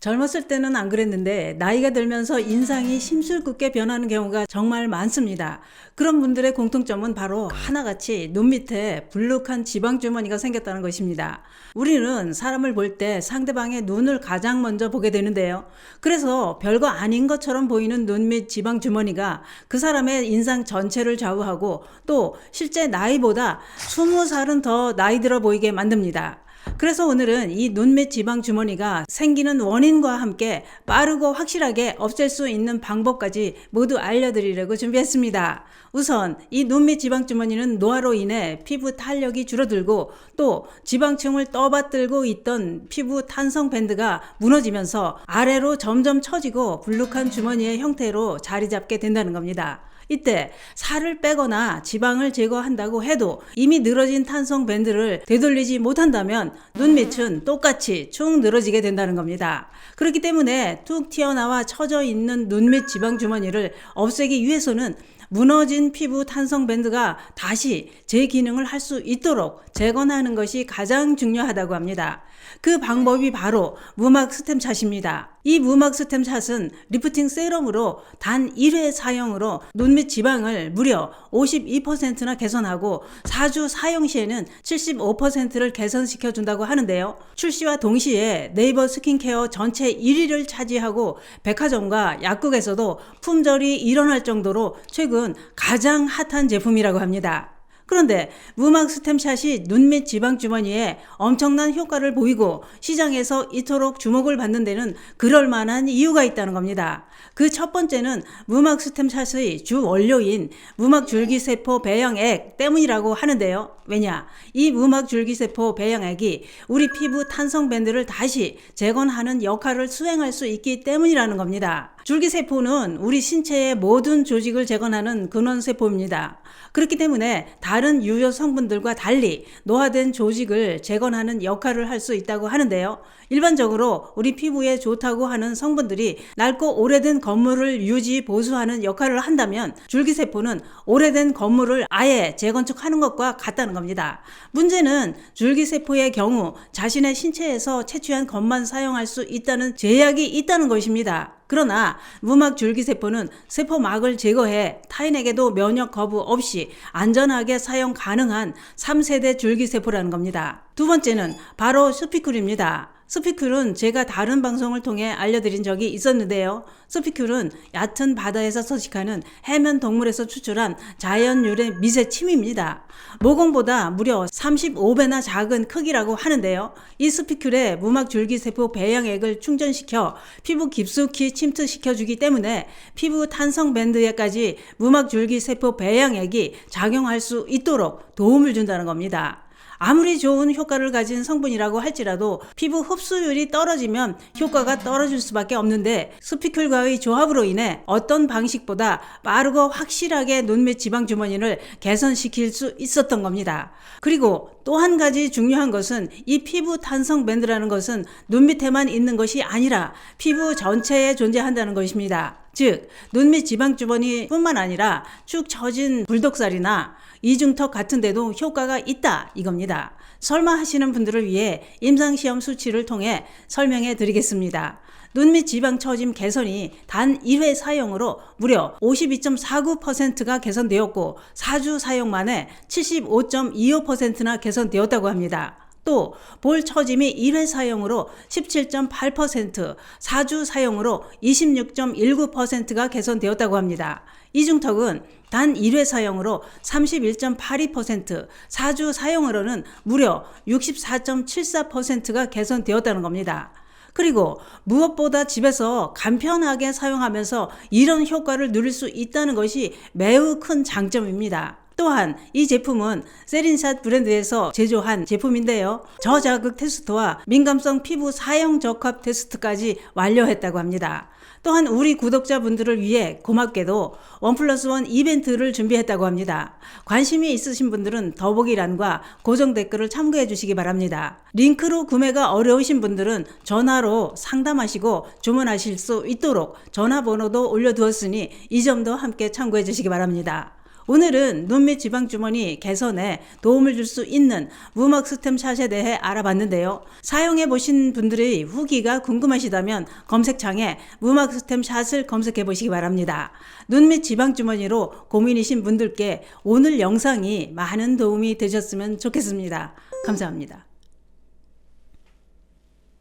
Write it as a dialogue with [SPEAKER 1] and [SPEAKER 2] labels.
[SPEAKER 1] 젊었을 때는 안 그랬는데 나이가 들면서 인상이 심술궂게 변하는 경우가 정말 많습니다. 그런 분들의 공통점은 바로 하나같이 눈 밑에 불룩한 지방 주머니가 생겼다는 것입니다. 우리는 사람을 볼 때 상대방의 눈을 가장 먼저 보게 되는데요. 그래서 별거 아닌 것처럼 보이는 눈 밑 지방 주머니가 그 사람의 인상 전체를 좌우하고 또 실제 나이보다 20살은 더 나이 들어 보이게 만듭니다. 그래서 오늘은 이 눈 밑 지방 주머니가 생기는 원인과 함께 빠르고 확실하게 없앨 수 있는 방법까지 모두 알려드리려고 준비했습니다. 우선 이 눈 밑 지방 주머니는 노화로 인해 피부 탄력이 줄어들고 또 지방층을 떠받들고 있던 피부 탄성 밴드가 무너지면서 아래로 점점 처지고 불룩한 주머니의 형태로 자리 잡게 된다는 겁니다. 이때 살을 빼거나 지방을 제거한다고 해도 이미 늘어진 탄성 밴드를 되돌리지 못한다면 눈 밑은 똑같이 축 늘어지게 된다는 겁니다. 그렇기 때문에 툭 튀어나와 처져 있는 눈밑 지방 주머니를 없애기 위해서는 무너진 피부 탄성 밴드가 다시 재기능을 할 수 있도록 재건하는 것이 가장 중요하다고 합니다. 그 방법이 바로 무막 스템 샷입니다. 이 무막 스템 샷은 리프팅 세럼으로 단 1회 사용으로 눈밑 지방을 무려 52%나 개선하고 4주 사용 시에는 75%를 개선시켜 준다고 하는데요. 출시와 동시에 네이버 스킨케어 전체 1위를 차지하고 백화점과 약국에서도 품절이 일어날 정도로 최근 가장 핫한 제품이라고 합니다. 그런데 무막 스템샷이 눈밑 지방 주머니에 엄청난 효과를 보이고 시장에서 이토록 주목을 받는 데는 그럴 만한 이유가 있다는 겁니다. 그 첫 번째는 무막 스템샷의 주 원료인 무막 줄기세포 배양액 때문이라고 하는데요. 왜냐? 이 무막 줄기세포 배양액이 우리 피부 탄성 밴드를 다시 재건하는 역할을 수행할 수 있기 때문이라는 겁니다. 줄기세포는 우리 신체의 모든 조직을 재건하는 근원세포입니다. 그렇기 때문에 다른 유효 성분들과 달리 노화된 조직을 재건하는 역할을 할 수 있다고 하는데요. 일반적으로 우리 피부에 좋다고 하는 성분들이 낡고 오래된 건물을 유지 보수하는 역할을 한다면 줄기세포는 오래된 건물을 아예 재건축하는 것과 같다는 겁니다. 문제는 줄기세포의 경우 자신의 신체에서 채취한 것만 사용할 수 있다는 제약이 있다는 것입니다. 그러나 무막 줄기세포는 세포막을 제거해 타인에게도 면역 거부 없이 안전하게 사용 가능한 3세대 줄기세포라는 겁니다. 두 번째는 바로 스피쿨입니다. 스피큘은 제가 다른 방송을 통해 알려드린 적이 있었는데요. 스피큘은 얕은 바다에서 서식하는 해면 동물에서 추출한 자연 유래 미세 침입니다. 모공보다 무려 35배나 작은 크기라고 하는데요. 이 스피큘에 무막 줄기세포 배양액을 충전시켜 피부 깊숙이 침투시켜 주기 때문에 피부 탄성 밴드에까지 무막 줄기세포 배양액이 작용할 수 있도록 도움을 준다는 겁니다. 아무리 좋은 효과를 가진 성분이라고 할지라도 피부 흡수율이 떨어지면 효과가 떨어질 수밖에 없는데 스피큘과의 조합으로 인해 어떤 방식보다 빠르고 확실하게 눈밑 지방 주머니를 개선시킬 수 있었던 겁니다. 그리고 또 한 가지 중요한 것은 이 피부 탄성 밴드라는 것은 눈 밑에만 있는 것이 아니라 피부 전체에 존재한다는 것입니다. 즉, 눈 밑 지방 주머니 뿐만 아니라 축 처진 불독살이나 이중턱 같은 데도 효과가 있다 이겁니다. 설마 하시는 분들을 위해 임상시험 수치를 통해 설명해 드리겠습니다. 눈밑 지방 처짐 개선이 단 1회 사용으로 무려 52.49%가 개선되었고 4주 사용 만에 75.25%나 개선되었다고 합니다. 또 볼 처짐이 1회 사용으로 17.8%, 4주 사용으로 26.19%가 개선되었다고 합니다. 이중턱은 단 1회 사용으로 31.82%, 4주 사용으로는 무려 64.74%가 개선되었다는 겁니다. 그리고 무엇보다 집에서 간편하게 사용하면서 이런 효과를 누릴 수 있다는 것이 매우 큰 장점입니다. 또한 이 제품은 세린샷 브랜드에서 제조한 제품인데요. 저자극 테스트와 민감성 피부 사용 적합 테스트까지 완료했다고 합니다. 또한 우리 구독자분들을 위해 고맙게도 원 플러스 원 이벤트를 준비했다고 합니다. 관심이 있으신 분들은 더보기란과 고정 댓글을 참고해 주시기 바랍니다. 링크로 구매가 어려우신 분들은 전화로 상담하시고 주문하실 수 있도록 전화번호도 올려두었으니 이 점도 함께 참고해 주시기 바랍니다. 오늘은 눈및 지방 주머니 개선에 도움을 줄 수 있는 무막 스템 샷에 대해 알아봤는데요. 사용해 보신 분들의 후기가 궁금하시다면 검색창에 무막 스템 샷을 검색해 보시기 바랍니다. 눈및 지방 주머니로 고민이신 분들께 오늘 영상이 많은 도움이 되셨으면 좋겠습니다. 감사합니다.